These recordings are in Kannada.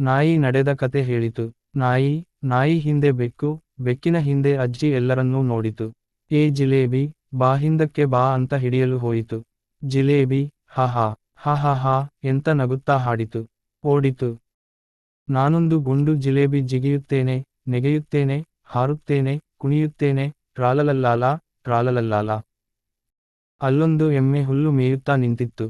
ನಾಯಿ ನಡೆದ ಕತೆ ಹೇಳಿತು. ನಾಯಿ ನಾಯಿ ಹಿಂದೆ ಬೆಕ್ಕು, ಬೆಕ್ಕಿನ ಹಿಂದೆ ಅಜ್ಜಿ ಎಲ್ಲರನ್ನೂ ನೋಡಿತು. ಏ ಜಿಲೇಬಿ, ಬಾ ಹಿಂದಕ್ಕೆ ಬಾ ಅಂತ ಹಿಡಿಯಲು ಹೋಯಿತು. ಜಿಲೇಬಿ ಹಹಾ ಹಾ ಎಂತ ನಗುತ್ತಾ ಹಾಡಿತು. ಓಡಿತು. ನಾನೊಂದು ಗುಂಡು ಜಿಲೇಬಿ ಜಿಗಿಯುತ್ತೇನೆ, ನೆಗೆಯುತ್ತೇನೆ, ಹಾರುತ್ತೇನೆ, ಕುಣಿಯುತ್ತೇನೆ, ಟ್ರಾಲಲಲ್ಲಾಲ ಟ್ರಾಲಲಲ್ಲಾಲ. ಅಲ್ಲೊಂದು ಎಮ್ಮೆ ಹುಲ್ಲು ಮೇಯುತ್ತಾ ನಿಂತಿತ್ತು.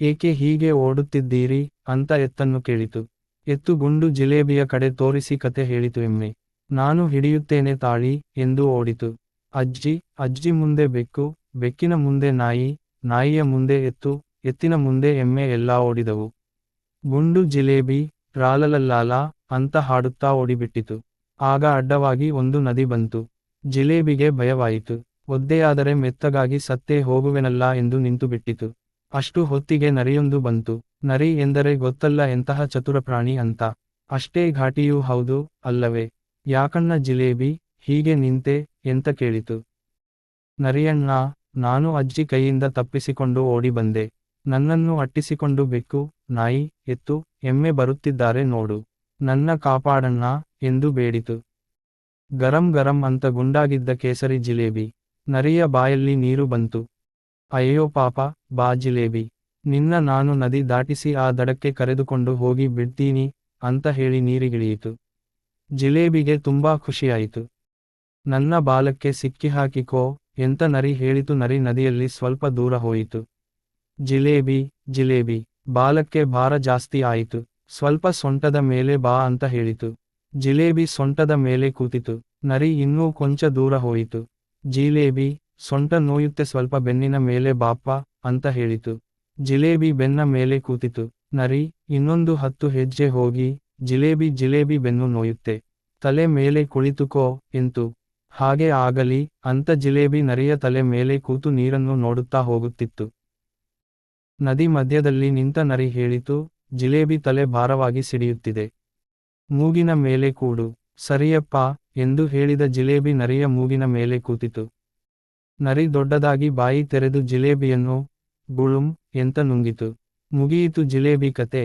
ಏಕೆ ಹೀಗೆ ಓಡುತ್ತಿದ್ದೀರಿ? ಅಂತ ಎತ್ತನ್ನು ಕೇಳಿತು. ಎತ್ತು ಗುಂಡು ಜಿಲೇಬಿಯ ಕಡೆ ತೋರಿಸಿ ಕತೆ ಹೇಳಿತು ಎಮ್ಮೆ. ನಾನು ಹಿಡಿಯುತ್ತೇನೆ ತಾಳಿ ಎಂದು ಓಡಿತು. ಅಜ್ಜಿ ಅಜ್ಜಿ ಮುಂದೆ ಬೆಕ್ಕು, ಬೆಕ್ಕಿನ ಮುಂದೆ ನಾಯಿ, ನಾಯಿಯ ಮುಂದೆ ಎತ್ತು, ಎತ್ತಿನ ಮುಂದೆ ಎಮ್ಮೆ ಎಲ್ಲಾ ಓಡಿದವು. ಗುಂಡು ಜಿಲೇಬಿ, ರಾಲಲಲ್ಲಾಲ ಅಂತ ಹಾಡುತ್ತಾ ಓಡಿಬಿಟ್ಟಿತು. ಆಗ ಅಡ್ಡವಾಗಿ ಒಂದು ನದಿ ಬಂತು. ಜಿಲೇಬಿಗೆ ಭಯವಾಯಿತು. ಒದ್ದೆಯಾದರೆ ಮೆತ್ತಗಾಗಿ ಸತ್ತೇ ಹೋಗುವೆನಲ್ಲ ಎಂದು ನಿಂತು ಬಿಟ್ಟಿತು ಅಷ್ಟು ಹೊತ್ತಿಗೆ ನರಿಯೊಂದು ಬಂತು. ನರಿ ಎಂದರೆ ಗೊತ್ತಲ್ಲ ಎಂತಹ ಚತುರ ಪ್ರಾಣಿ ಅಂತ. ಅಷ್ಟೇ ಘಾಟಿಯೂ ಹೌದು, ಅಲ್ಲವೇ? ಯಾಕಣ್ಣ ಜಿಲೇಬಿ, ಹೀಗೆ ನಿಂತೆ ಎಂತ ಕೇಳಿತು? ನರಿಯಣ್ಣ, ನಾನು ಅಜ್ಜಿ ಕೈಯಿಂದ ತಪ್ಪಿಸಿಕೊಂಡು ಓಡಿ ಬಂದೆ. ನನ್ನನ್ನು ಅಟ್ಟಿಸಿಕೊಂಡು ಬೆಕ್ಕು, ನಾಯಿ, ಎತ್ತು, ಎಮ್ಮೆ ಬರುತ್ತಿದ್ದಾರೆ ನೋಡು. ನನ್ನ ಕಾಪಾಡಣ್ಣ ಎಂದು ಬೇಡಿತು. ಗರಂ ಗರಂ ಅಂತ ಗುಂಡಾಗಿದ್ದ ಕೇಸರಿ ಜಿಲೇಬಿ. ನರಿಯ ಬಾಯಲ್ಲಿ ನೀರು ಬಂತು. ಅಯ್ಯೋ ಪಾಪ, ಬಾ ಜಿಲೇಬಿ. ನಿನ್ನ ನಾನು ನದಿ ದಾಟಿಸಿ ಆ ದಡಕ್ಕೆ ಕರೆದುಕೊಂಡು ಹೋಗಿ ಬಿಡ್ತೀನಿ ಅಂತ ಹೇಳಿ ನೀರಿಗಿಳಿಯಿತು. ಜಿಲೇಬಿಗೆ ತುಂಬಾ ಖುಷಿಯಾಯಿತು. ನನ್ನ ಬಾಲಕ್ಕೆ ಸಿಕ್ಕಿಹಾಕಿಕೋ ಎಂತ ನರಿ ಹೇಳಿತು ನರಿ ನದಿಯಲ್ಲಿ ಸ್ವಲ್ಪ ದೂರ ಹೋಯಿತು. ಜಿಲೇಬಿ ಜಿಲೇಬಿ, ಬಾಲಕ್ಕೆ ಭಾರ ಜಾಸ್ತಿ ಆಯಿತು. ಸ್ವಲ್ಪ ಸೊಂಟದ ಮೇಲೆ ಬಾ ಅಂತ ಹೇಳಿತು. ಜಿಲೇಬಿ ಸೊಂಟದ ಮೇಲೆ ಕೂತಿತು. ನರಿ ಇನ್ನೂ ಕೊಂಚ ದೂರ ಹೋಯಿತು. ಜಿಲೇಬಿ ಸೊಂಟ ನೋಯುತ್ತೆ ಸ್ವಲ್ಪ ಬೆನ್ನಿನ ಮೇಲೆ ಬಾಪ್ಪ ಅಂತ ಹೇಳಿತು. ಜಿಲೇಬಿ ಬೆನ್ನ ಮೇಲೆ ಕೂತಿತು. ನರಿ, ಇನ್ನೊಂದು ಹತ್ತು ಹೆಜ್ಜೆ ಹೋಗಿ, ಜಿಲೇಬಿ ಜಿಲೇಬಿ ಬೆನ್ನು ನೋಯುತ್ತೆ. ತಲೆ ಮೇಲೆ ಕುಳಿತುಕೋ, ಎಂತು. ಹಾಗೆ ಆಗಲಿ, ಅಂತ ಜಿಲೇಬಿ ನರಿಯ ತಲೆ ಮೇಲೆ ಕೂತು ನೀರನ್ನು ನೋಡುತ್ತಾ ಹೋಗುತ್ತಿತ್ತು. ನದಿ ಮಧ್ಯದಲ್ಲಿ ನಿಂತ ನರಿ ಹೇಳಿತು, ಜಿಲೇಬಿ ತಲೆ ಭಾರವಾಗಿ ಸಿಡಿಯುತ್ತಿದೆ. ಮೂಗಿನ ಮೇಲೆ ಕೂಡು. ಸರಿಯಪ್ಪ, ಎಂದು ಹೇಳಿದ ಜಿಲೇಬಿ ನರಿಯ ಮೂಗಿನ ಮೇಲೆ ಕೂತಿತು. ನರಿ ದೊಡ್ಡದಾಗಿ ಬಾಯಿ ತೆರೆದು ಜಿಲೇಬಿಯನ್ನು ಗುಳುಂ ಎಂತ ನುಂಗಿತು. ಮುಗಿಯಿತು ಜಿಲೇಬಿ ಕತೆ.